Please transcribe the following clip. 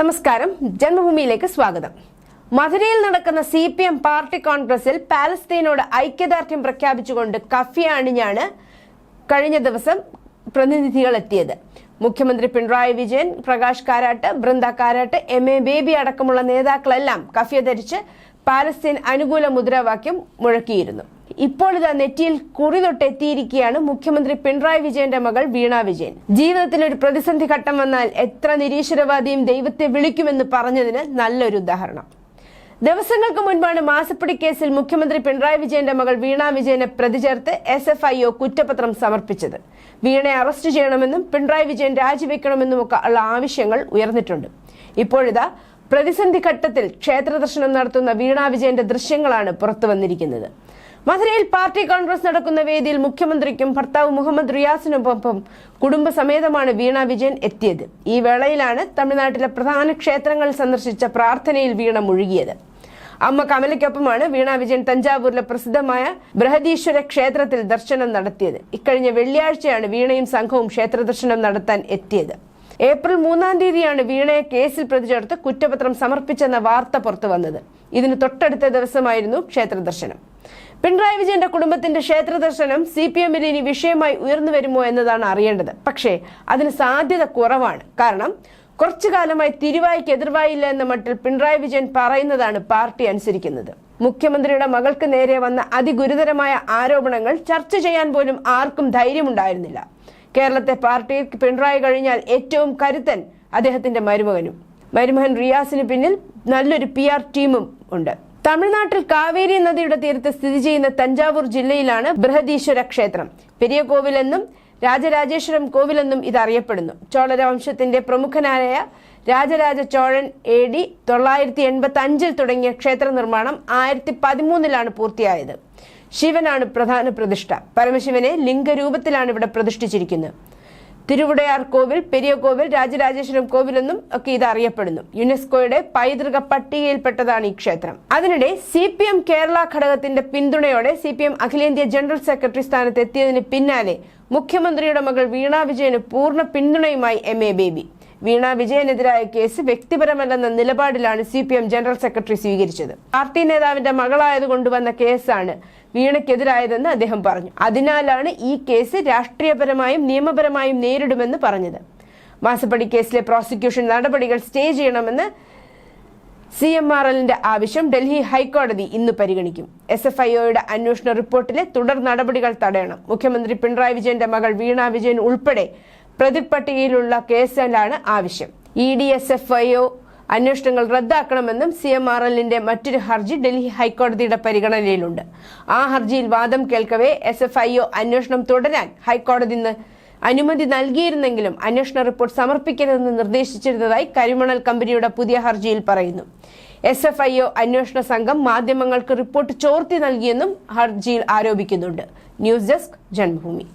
നമസ്കാരം. ജന്മഭൂമിയിലേക്ക് സ്വാഗതം. മധുരയിൽ നടക്കുന്ന സി പി എം പാർട്ടി കോൺഗ്രസിൽ പാലസ്തീനോട് ഐക്യദാർഢ്യം പ്രഖ്യാപിച്ചുകൊണ്ട് കഫിയ അണിഞ്ഞാണ് കഴിഞ്ഞ ദിവസം പ്രതിനിധികൾ എത്തിയത് മുഖ്യമന്ത്രി പിണറായി വിജയൻ പ്രകാശ് കാരാട്ട് ബൃന്ദ കാരാട്ട് എം എ ബേബി അടക്കമുള്ള നേതാക്കളെല്ലാം കഫിയ ധരിച്ച് പാലസ്തീൻ അനുകൂല മുദ്രാവാക്യം മുഴക്കിയിരുന്നു. ഇപ്പോൾ ഇതാ നെറ്റിയിൽ കുറി തൊട്ടെത്തിയിരിക്കുകയാണ് മുഖ്യമന്ത്രി പിണറായി വിജയന്റെ മകൾ വീണ വിജയൻ. ജീവിതത്തിൽ ഒരു പ്രതിസന്ധി ഘട്ടം വന്നാൽ എത്ര നിരീശ്വരവാദിയും ദൈവത്തെ വിളിക്കുമെന്ന് പറഞ്ഞതിന് നല്ലൊരു ഉദാഹരണം. ദിവസങ്ങൾക്ക് മുൻപാണ് മാസപ്പടി കേസിൽ മുഖ്യമന്ത്രി പിണറായി വിജയന്റെ മകൾ വീണ വിജയനെ പ്രതി ചേർത്ത് എസ് എഫ് ഐ ഒ കുറ്റപത്രം സമർപ്പിച്ചത്. വീണയെ അറസ്റ്റ് ചെയ്യണമെന്നും പിണറായി വിജയൻ രാജിവെക്കണമെന്നും ഒക്കെ ഉള്ള ആവശ്യങ്ങൾ ഉയർന്നിട്ടുണ്ട്. ഇപ്പോഴിതാ പ്രതിസന്ധി ഘട്ടത്തിൽ ക്ഷേത്ര ദർശനം നടത്തുന്ന വീണ വിജയന്റെ ദൃശ്യങ്ങളാണ് പുറത്തു വന്നിരിക്കുന്നത്. മധുരയിൽ പാർട്ടി കോൺഗ്രസ് നടക്കുന്ന വേദിയിൽ മുഖ്യമന്ത്രിക്കും ഭർത്താവ് മുഹമ്മദ് റിയാസിനൊപ്പം കുടുംബസമേതമാണ് വീണ വിജയൻ എത്തിയത്. ഈ വേളയിലാണ് തമിഴ്നാട്ടിലെ പ്രധാന ക്ഷേത്രങ്ങൾ സന്ദർശിച്ച പ്രാർത്ഥനയിൽ വീണ മുഴുകിയത്. അമ്മ കമലയ്ക്കൊപ്പമാണ് വീണ വിജയൻ തഞ്ചാവൂരിലെ പ്രസിദ്ധമായ ബൃഹദീശ്വര ക്ഷേത്രത്തിൽ ദർശനം നടത്തിയത്. ഇക്കഴിഞ്ഞ വെള്ളിയാഴ്ചയാണ് വീണയും സംഘവും ക്ഷേത്ര ദർശനം നടത്താൻ എത്തിയത്. ഏപ്രിൽ മൂന്നാം തീയതിയാണ് വീണയെ കേസിൽ പ്രതി ചേർത്ത് കുറ്റപത്രം സമർപ്പിച്ചെന്ന വാർത്ത പുറത്തു വന്നത്. ഇതിന് തൊട്ടടുത്ത ദിവസമായിരുന്നു ക്ഷേത്ര ദർശനം. പിണറായി വിജയന്റെ കുടുംബത്തിന്റെ ക്ഷേത്ര ദർശനം സി പി എമ്മിൽ ഇനി വിഷയമായി ഉയർന്നു വരുമോ എന്നതാണ് അറിയേണ്ടത്. പക്ഷേ അതിന് സാധ്യത കുറവാണ്. കാരണം കുറച്ചു കാലമായി തിരുവായിക്ക് എതിർവായില്ല എന്ന മട്ടിൽ പിണറായി വിജയൻ പറയുന്നതാണ് പാർട്ടി അനുസരിക്കുന്നത്. മുഖ്യമന്ത്രിയുടെ മകൾക്ക് നേരെ വന്ന അതിഗുരുതരമായ ആരോപണങ്ങൾ ചർച്ച ചെയ്യാൻ പോലും ആർക്കും ധൈര്യമുണ്ടായിരുന്നില്ല. കേരളത്തെ പാർട്ടിയിൽ പിണറായി കഴിഞ്ഞാൽ ഏറ്റവും കരുത്തൻ അദ്ദേഹത്തിന്റെ മരുമകനും. മരുമകൻ റിയാസിന് പിന്നിൽ നല്ലൊരു പി ടീമും ഉണ്ട്. തമിഴ്നാട്ടിൽ കാവേരി നദിയുടെ തീരത്ത് സ്ഥിതി ചെയ്യുന്ന തഞ്ചാവൂർ ജില്ലയിലാണ് ബൃഹദീശ്വര ക്ഷേത്രം. പെരിയ കോവിലെന്നും രാജരാജേശ്വരം കോവിലെന്നും ഇത് അറിയപ്പെടുന്നു ചോളരവംശത്തിന്റെ പ്രമുഖനായ രാജരാജ ചോഴൻ എ ഡി തൊള്ളായിരത്തി എൺപത്തി അഞ്ചിൽ തുടങ്ങിയ ക്ഷേത്ര നിർമ്മാണം ആയിരത്തി പതിമൂന്നിലാണ് പൂർത്തിയായത്. ശിവനാണ് പ്രധാന പ്രതിഷ്ഠ. പരമശിവനെ ലിംഗരൂപത്തിലാണ് ഇവിടെ പ്രതിഷ്ഠിച്ചിരിക്കുന്നത്. തിരുവുടയാർ കോവിൽ പെരിയ കോവിൽ രാജരാജേശ്വരം കോവിൽ എന്നും ഒക്കെ ഇത് അറിയപ്പെടുന്നു. യുനെസ്കോയുടെ പൈതൃക പട്ടികയിൽപ്പെട്ടതാണ് ഈ ക്ഷേത്രം. അതിനിടെ സി പി എം കേരള ഘടകത്തിന്റെ പിന്തുണയോടെ സി പി എം അഖിലേന്ത്യാ ജനറൽ സെക്രട്ടറി സ്ഥാനത്ത് എത്തിയതിന് പിന്നാലെ മുഖ്യമന്ത്രിയുടെ മകൾ വീണ വിജയന് പൂർണ പിന്തുണയുമായി എം എ ബേബി വീണ വിജയനെതിരായ കേസ് വ്യക്തിപരമല്ലെന്ന നിലപാടിലാണ് C P M general secretary സ്വീകരിച്ചത്. പാർട്ടി നേതാവിന്റെ മകളായത് കൊണ്ടുവന്ന കേസാണ് വീണയ്ക്കെതിരായതെന്ന് അദ്ദേഹം പറഞ്ഞു. അതിനാലാണ് ഈ കേസ് രാഷ്ട്രീയപരമായും നിയമപരമായും നേരിടുമെന്ന് പറഞ്ഞത്. മാസപ്പടി കേസിലെ പ്രോസിക്യൂഷൻ നടപടികൾ സ്റ്റേ ചെയ്യണമെന്ന് സി എം ആർ എല്ലിന്റെ ആവശ്യം ഡൽഹി ഹൈക്കോടതി ഇന്ന് പരിഗണിക്കും. എസ് എഫ് ഐ ഒയുടെ അന്വേഷണ റിപ്പോർട്ടിലെ തുടർ നടപടികൾ തടയണം. മുഖ്യമന്ത്രി പിണറായി വിജയന്റെ മകൾ വീണ വിജയൻ ഉൾപ്പെടെ പ്രതിപട്ടികയിലുള്ള കേസിലാണ് ആവശ്യം. E D S F I O അന്വേഷണങ്ങൾ റദ്ദാക്കണമെന്നും സി എം ആർ എല്ലിന്റെ മറ്റൊരു ഹർജി ഡൽഹി ഹൈക്കോടതിയുടെ പരിഗണനയിലുണ്ട്. ആ ഹർജിയിൽ വാദം കേൾക്കവേ എസ് എഫ് ഐ ഒ അന്വേഷണം തുടരാൻ ഹൈക്കോടതി അനുമതി നൽകിയിരുന്നെങ്കിലും അന്വേഷണ റിപ്പോർട്ട് സമർപ്പിക്കരുതെന്ന് നിർദ്ദേശിച്ചിരുന്നതായി കരിമണൽ കമ്പനിയുടെ പുതിയ ഹർജിയിൽ പറയുന്നു. എസ് എഫ് ഐ ഒ അന്വേഷണ സംഘം മാധ്യമങ്ങൾക്ക് റിപ്പോർട്ട് ചോർത്തി നൽകിയെന്നും ഹർജിയിൽ ആരോപിക്കുന്നുണ്ട്. News desk Janmabhumi.